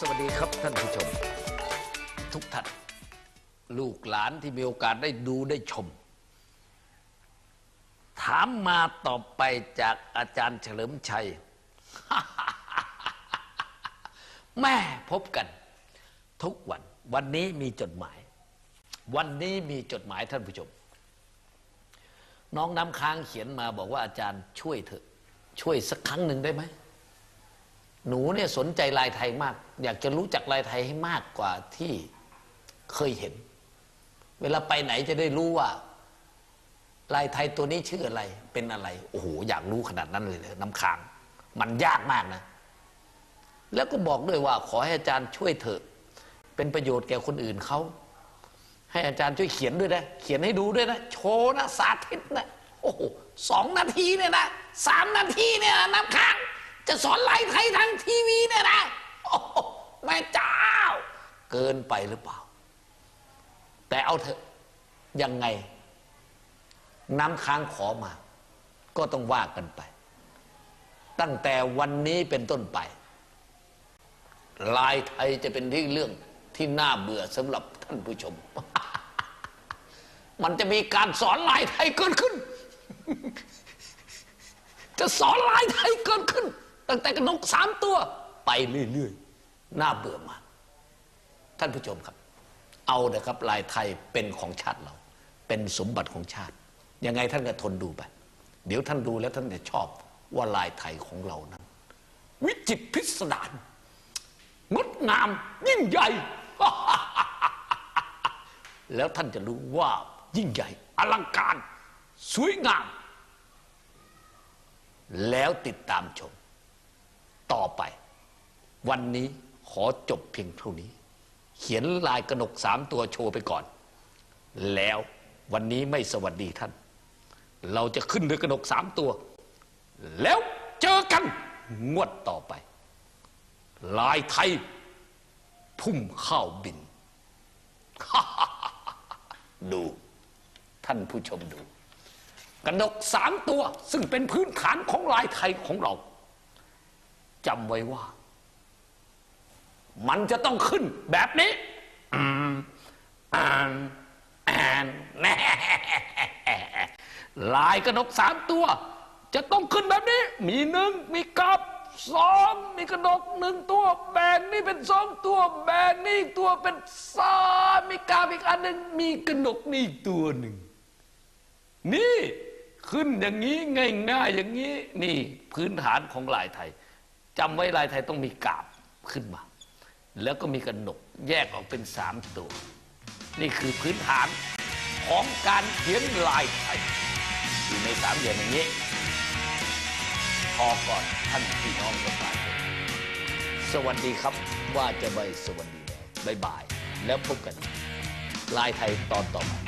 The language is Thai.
สวัสดีครับท่านผู้ชม ทุกท่านลูกหลานที่มีโอกาสได้ดูได้ชม ถามมาต่อไปจากอาจารย์เฉลิมชัย แม่พบกัน ทุกวัน วันนี้มีจดหมาย วันนี้มีจดหมายท่านผู้ชม น้องน้ำค้างเขียนมาบอกว่าอาจารย์ช่วยเถอะ ช่วยสักครั้งหนึ่งได้ไหม หนูเนี่ยสนใจลายไทยมาก อยากจะรู้จักลายไทยให้มากกว่าที่เคยเห็น เวลาไปไหนจะได้รู้ว่า ลายไทยตัวนี้ชื่ออะไร เป็นอะไร โอ้โห อยากรู้ขนาดนั้นเลยเลยน้ำค้าง มันยากมากนะ แล้วก็บอกด้วยว่า ขอให้อาจารย์ช่วยเถอะ เป็นประโยชน์แก่คนอื่นเขาให้อาจารย์ช่วยเขียนด้วยนะ เขียนให้ดูด้วยนะ โชว์นะ สาธิตนะ โอ้โหสองนาทีเนี่ยนะสามนาทีเนี่ยนะน้ำ จะสอนลายไทยทางทีวีเนี่ยนะโอ้โหแม่เจ้า เกินไปหรือเปล่า แต่เอาเถอะยังไง น้ำค้างขอมา ก็ต้องว่ากันไป ตั้งแต่วันนี้เป็นต้นไป ลายไทยจะเป็นที่เรื่องที่น่าเบื่อสำหรับท่านผู้ชม มันจะมีการสอนลายไทยเกิดขึ้น จะสอนลายไทยเกิดขึ้น ตั้งแต่กระนกสามตัว ไปเรื่อยๆน่าเบื่อมาก ท่านผู้ชมครับ เอาเถอะครับลายไทยเป็นของชาติเรา เป็นสมบัติของชาติ ยังไงท่านก็ทนดูไป เดี๋ยวท่านดูแล้วท่านจะชอบว่าลายไทยของเรานั้น วิจิตรพิสดารงดงามยิ่งใหญ่ แล้วท่านจะรู้ว่ายิ่งใหญ่ อลังการ สวยงาม แล้วติดตามชม ต่อไป วันนี้ขอจบเพียงเท่านี้ เขียนลายกระหนกสามตัวโชว์ไปก่อน แล้ววันนี้ไม่สวัสดีท่าน เราจะขึ้นด้วยกระหนกสามตัว แล้วเจอกันงวดต่อไป ลายไทย พุ่มข้าวบิน ดูท่านผู้ชมดูกระดกสามตัวซึ่งเป็นพื้นฐานของลายไทยของเรา จำไว้ว่า มันจะต้องขึ้นแบบนี้อืมอ่านอ่านแน่ลายกระดกสามตัว จะต้องขึ้นแบบนี้ มีหนึ่งมีกับสองมีกระดกหนึ่งตัว แบนนี่เป็นสองตัว แบนนี่ตัวเป็นสามมีกาบอีกอันหนึ่งมีกระดกนี่ตัวหนึ่ง นี่ขึ้นอย่างนี้ง่ายๆอย่างนี้ นี่พื้นฐานของลายไทย จำไว้ลายไทยต้องมีกาบขึ้นมา แล้วก็มีกระหนกแยกออกเป็นสามตัว นี่คือพื้นฐานของการเขียนลายไทย อยู่ในสามเหลี่ยมอย่างนี้ พอก่อนท่านพี่น้องประชาชนสวัสดีครับว่าจะไปสวัสดีแล้วบ๊ายบาย แล้วพบกันลายไทยตอนต่อไป